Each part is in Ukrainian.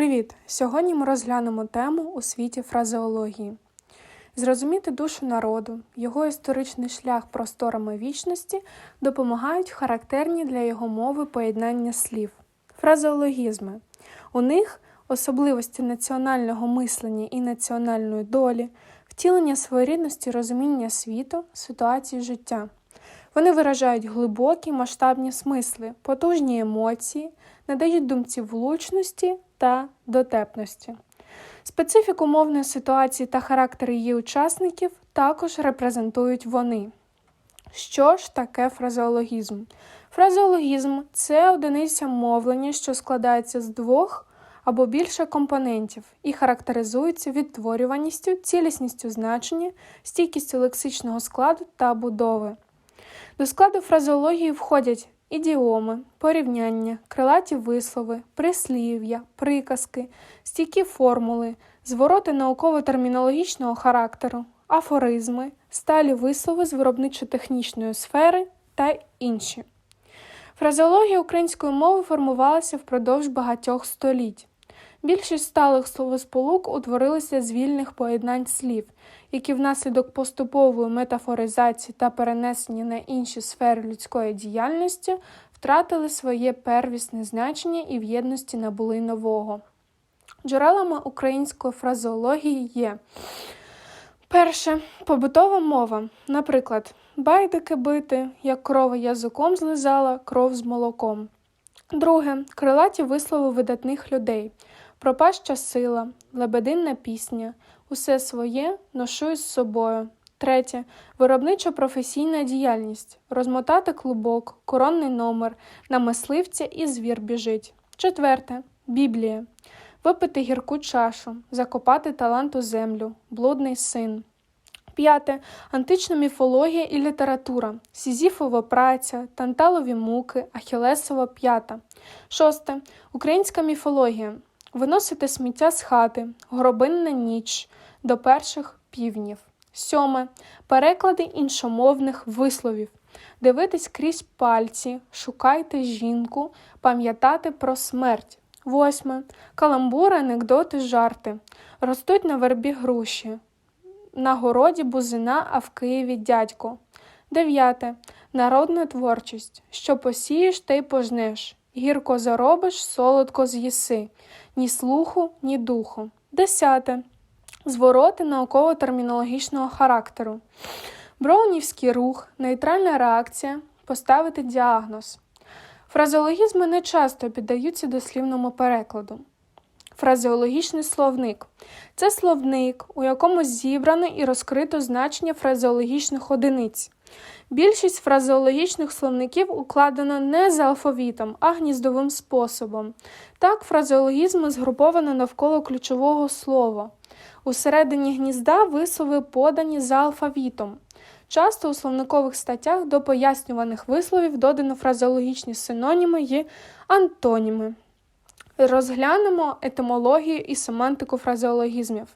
Привіт! Сьогодні ми розглянемо тему у світі фразеології. Зрозуміти душу народу, його історичний шлях просторами вічності допомагають характерні для його мови поєднання слів. Фразеологізми. У них особливості національного мислення і національної долі, втілення своєрідності розуміння світу, ситуації життя. Вони виражають глибокі масштабні смисли, потужні емоції, надають думці влучності та дотепності. Специфіку мовної ситуації та характер її учасників також репрезентують вони. Що ж таке фразеологізм? Фразеологізм це одиниця мовлення, що складається з двох або більше компонентів і характеризується відтворюваністю, цілісністю значення, стійкістю лексичного складу та будови. До складу фразеології входять ідіоми, порівняння, крилаті вислови, прислів'я, приказки, стійкі формули, звороти науково-термінологічного характеру, афоризми, сталі вислови з виробничо-технічної сфери та інші. Фразеологія української мови формувалася впродовж багатьох століть. Більшість сталих словосполук утворилися з вільних поєднань слів, які внаслідок поступової метафоризації та перенесення на інші сфери людської діяльності втратили своє первісне значення і в єдності набули нового. Джерелами української фразеології є перше побутова мова, наприклад, байдики бити, як крова язиком злизала, кров з молоком. Друге крилаті вислови видатних людей пропаща сила, лебединна пісня, усе своє ношу із собою. Третє виробничо професійна діяльність розмотати клубок, коронний номер, на мисливця і звір біжить. Четверте Біблія. Випити гірку чашу, закопати талант у землю, блудний син. П'яте антична міфологія і література, Сізіфова праця, Танталові муки, Ахілесова п'ята. Шосте українська міфологія. Виносити сміття з хати, гробинна ніч до перших півнів. Сьоме. Переклади іншомовних висловів. Дивитись крізь пальці, шукайте жінку, пам'ятати про смерть. Восьме. Каламбури, анекдоти, жарти. Ростуть на вербі груші. На городі бузина, а в Києві дядько. Дев'яте. Народна творчість. Що посієш, те й пожнеш. Гірко заробиш, солодко з'їси, ні слуху, ні духу. Десяте. Звороти науково-термінологічного характеру. Броунівський рух, нейтральна реакція, поставити діагноз. Фразологізми не часто піддаються дослівному перекладу. Фразеологічний словник це словник, у якому зібрано і розкрито значення фразеологічних одиниць. Більшість фразеологічних словників укладено не за алфавітом, а гніздовим способом. Так, фразеологізми згруповано навколо ключового слова. Усередині гнізда вислови подані за алфавітом. Часто у словникових статтях до пояснюваних висловів додано фразеологічні синоніми і антоніми. Розглянемо етимологію і семантику фразеологізмів.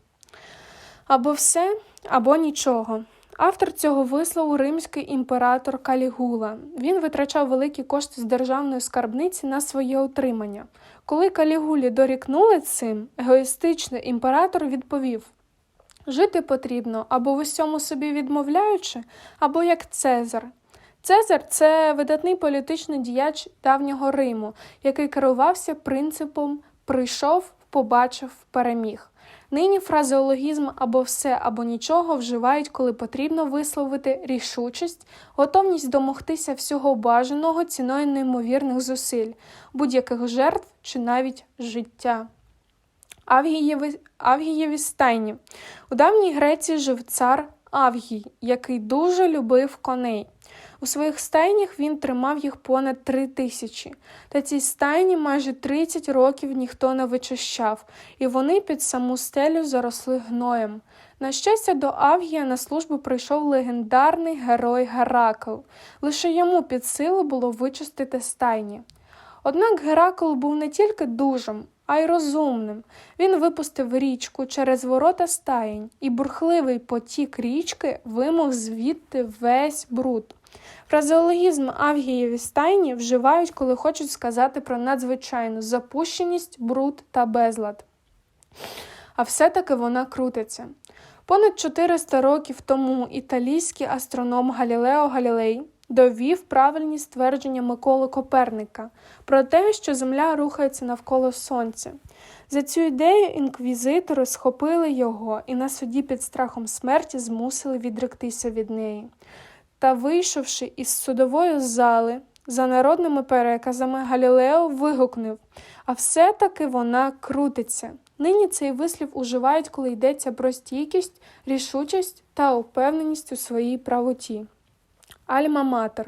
Або все, або нічого. Автор цього вислову римський імператор Калігула. Він витрачав великі кошти з державної скарбниці на своє утримання. Коли Калігулі дорікнули цим, егоїстичний імператор відповів Жити потрібно або в усьому собі відмовляючи, або як Цезар. Цезар це видатний політичний діяч давнього Риму, який керувався принципом прийшов, побачив, переміг. Нині фразеологізм або все, або нічого вживають, коли потрібно висловити рішучість, готовність домогтися всього бажаного ціною неймовірних зусиль, будь-яких жертв чи навіть життя. Авгієві, стайні. У давній Греції жив цар Авгій, який дуже любив коней. У своїх стайнях він тримав їх понад три тисячі, та ці стайні майже 30 років ніхто не вичищав, і вони під саму стелю заросли гноєм. На щастя, до Авгія на службу прийшов легендарний герой Геракл. Лише йому під силу було вичистити стайні. Однак Геракл був не тільки дужим, а й розумним. Він випустив річку через ворота стаєнь, і бурхливий потік річки вимов звідти весь бруд. Фразеологізм Авгієві стайні вживають, коли хочуть сказати про надзвичайну запущеність, бруд та безлад. А все-таки вона крутиться. Понад 400 років тому італійський астроном Галілео Галілей довів правильність твердження Миколи Коперника про те, що Земля рухається навколо Сонця. За цю ідею інквізитори схопили його і на суді під страхом смерті змусили відректися від неї. Та, вийшовши із судової зали, за народними переказами Галілео вигукнув А все-таки вона крутиться. Нині цей вислів уживають, коли йдеться про стійкість, рішучість та упевненість у своїй правоті. Альма-матер.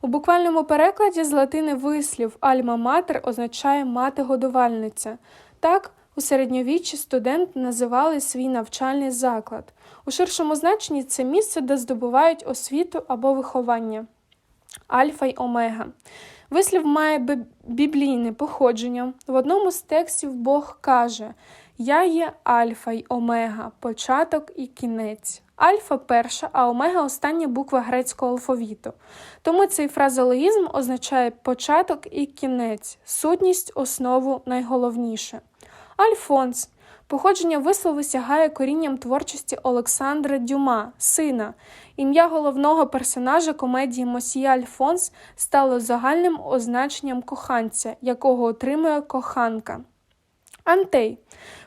У буквальному перекладі з латини вислів альма-матер означає мати-годувальниця. Так, у середньовіччі студент називали свій навчальний заклад. У ширшому значенні це місце, де здобувають освіту або виховання. Альфа й омега. Вислів має біблійне походження. В одному з текстів Бог каже: Я є Альфа й Омега, початок і кінець. Альфа перша, а омега остання буква грецького алфавіту. Тому цей фразеологізм означає початок і кінець, сутність, основу найголовніше. Альфонс. Походження вислову сягає корінням творчості Олександра Дюма, сина. Ім'я головного персонажа комедії Мосія Альфонс стало загальним означенням коханця, якого отримує коханка. Антей.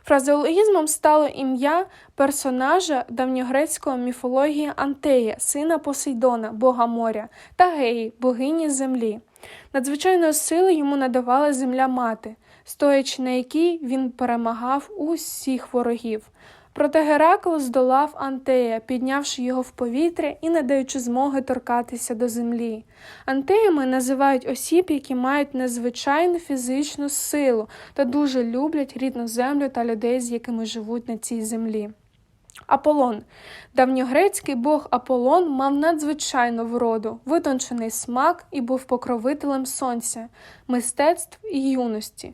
Фразеологізмом стало ім'я персонажа давньогрецької міфології Антея, сина Посейдона, бога моря, та Геї, богині землі. Надзвичайної сили йому надавала земля мати, стоячи на якій він перемагав усіх ворогів. Проте Геракл здолав Антея, піднявши його в повітря і не даючи змоги торкатися до землі. Антеями називають осіб, які мають незвичайну фізичну силу та дуже люблять рідну землю та людей, з якими живуть на цій землі. Аполлон. Давньогрецький бог Аполлон мав надзвичайну вроду, витончений смак і був покровителем сонця, мистецтв і юності.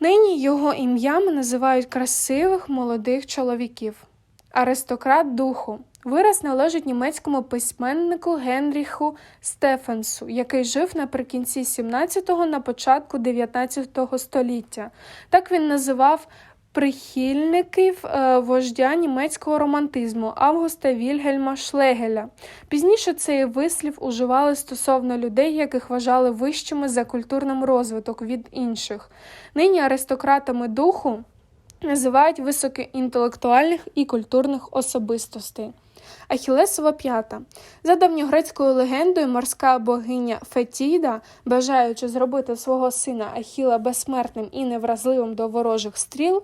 Нині його ім'ями називають красивих молодих чоловіків. Аристократ духу. Вираз належить німецькому письменнику Генріху Стефенсу, який жив наприкінці 17-го на початку 19 століття. Так він називав прихильників е, вождя німецького романтизму Августа Вільгельма Шлегеля. Пізніше цей вислів уживали стосовно людей, яких вважали вищими за культурним розвиток від інших. Нині аристократами духу називають високоінтелектуальних і культурних особистостей. Ахілесова п'ята. За давньогрецькою легендою, морська богиня Фетіда, бажаючи зробити свого сина Ахіла безсмертним і невразливим до ворожих стріл,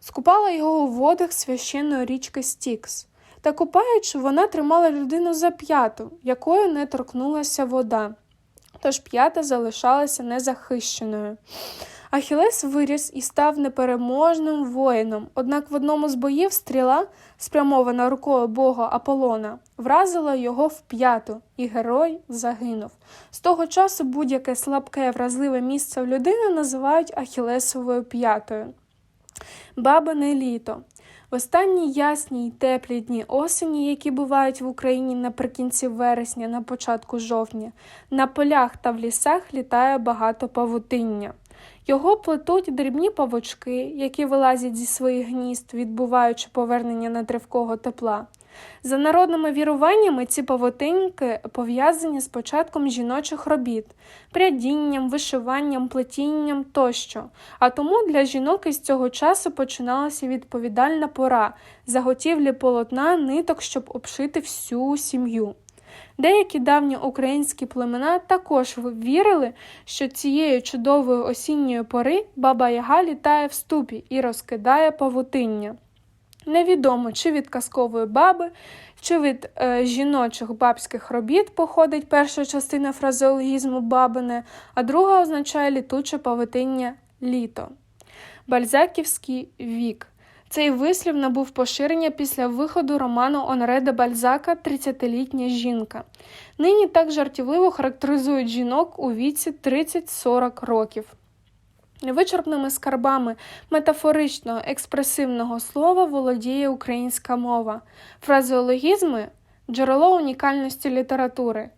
скупала його у водах священної річки Стікс. Та купаючи, вона тримала людину за п'яту, якою не торкнулася вода. Тож п'ята залишалася незахищеною. Ахілес виріс і став непереможним воїном, однак в одному з боїв стріла, спрямована рукою бога Аполлона, вразила його в п'яту, і герой загинув. З того часу будь-яке слабке вразливе місце в людини називають Ахілесовою п'ятою. Бабине літо. В останні ясні й теплі дні осені, які бувають в Україні наприкінці вересня, на початку жовтня, на полях та в лісах літає багато павутиння. Його плетуть дрібні павучки, які вилазять зі своїх гнізд, відбуваючи повернення нетривкого тепла. За народними віруваннями, ці павутинки пов'язані з початком жіночих робіт, прядінням, вишиванням, плетінням тощо. А тому для жінок із цього часу починалася відповідальна пора заготівлі полотна ниток, щоб обшити всю сім'ю. Деякі давні українські племена також вірили, що цієї чудової осінньої пори баба Яга літає в ступі і розкидає павутиння. Невідомо, чи від казкової баби, чи від е, жіночих бабських робіт походить перша частина фразеологізму бабине, а друга означає літуче павутиння літо. Бальзаківський вік. Цей вислів набув поширення після виходу роману Оноре де Бальзака «30-літня жінка. Нині так жартівливо характеризують жінок у віці 30-40 років. Невичерпними скарбами метафоричного експресивного слова володіє українська мова, фразеологізми джерело унікальності літератури.